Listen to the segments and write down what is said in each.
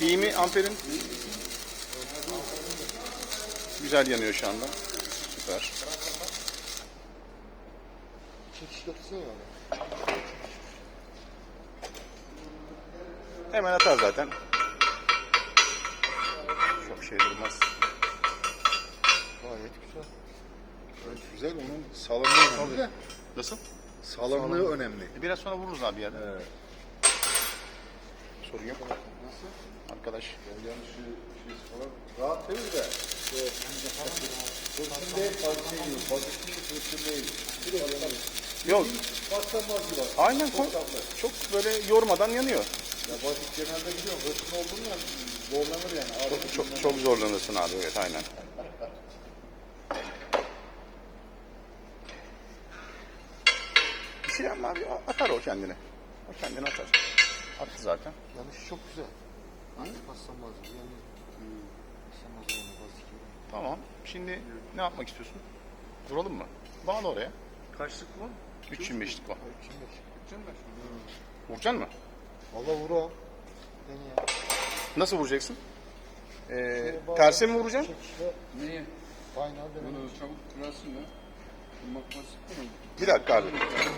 İyi mi amperin? Güzel yanıyor şu anda. Süper. Hemen atar zaten. Çok şey durmaz. Gayet güzel. Evet, güzel onun sağlamlığı önemli de. Nasıl? Sağlamlığı önemli. E, Biraz sonra vururuz abi yerden. Evet. Sorun yok. Arkadaş. Yani yanlış şey falan. Rahat değil de. Evet. Fırçın değil, fazla şey değil. Fazla değil, fırçın değil. Biraz yani. Yok. Paslanmaz gibi. Aynen Çok çok, tatlı. çok böyle yormadan yanıyor. Ya basit genelde biliyorum. Fırçın olduğunu yani zorlanır yani. Ağrı Çok çok zorlanırsın abi evet aynen. Şey yapma abi atar o kendini. O kendini atar. Attı zaten. Yanlış çok güzel. Artık paslanmaz. Yani paslanmaz yani basit gibi. Tamam. Şimdi ne yapmak istiyorsun? Vuralım mı? Bağla oraya. Kaçlık bu? 3.25'lik o. Kimmiş? Vuracaksın mı? Valla vur o. Ya. Nasıl vuracaksın? Ee, terse mi vuracaksın? Çekişle Niye? kaynağı dene. Bunu çabuk kırarsın ya. Kırmak basit mi? Bir dakika abi.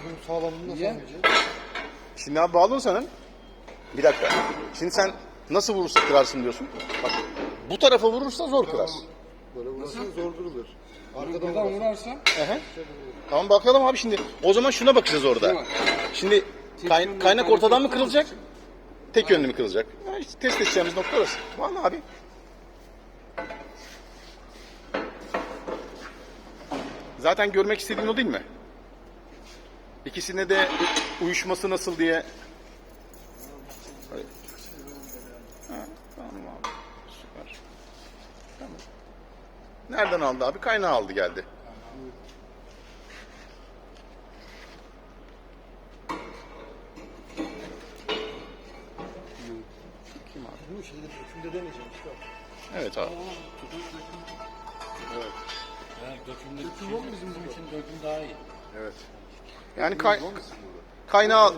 Bunun sağlamlığını nasıl Niye? anlayacağız? Şimdi abi bağlı senin. Bir dakika. Şimdi sen nasıl vurursa kırarsın diyorsun. Bak bu tarafa vurursa zor kırarsın. Böyle vurursa zor kırılır. Arkadan Buradan vurursa. vurarsan Ehe. Tamam bakalım abi şimdi. O zaman şuna bakacağız orada. Şimdi kay- kaynak ortadan mı kırılacak? Tek yönlü mü kırılacak? Ya işte test edeceğimiz nokta orası. Vallahi abi. Zaten görmek istediğin o değil mi? İkisine de uyuşması nasıl diye. Ha, tamam abi. Süper. Tamam. Nereden aldı abi? Kaynağı aldı geldi. Kim abi? Bu şeyde dökümde deneyeceğim işte. Evet abi. Evet, dökümde döküm var mı bizim için döküm daha iyi. Evet. Yani kay- kaynağı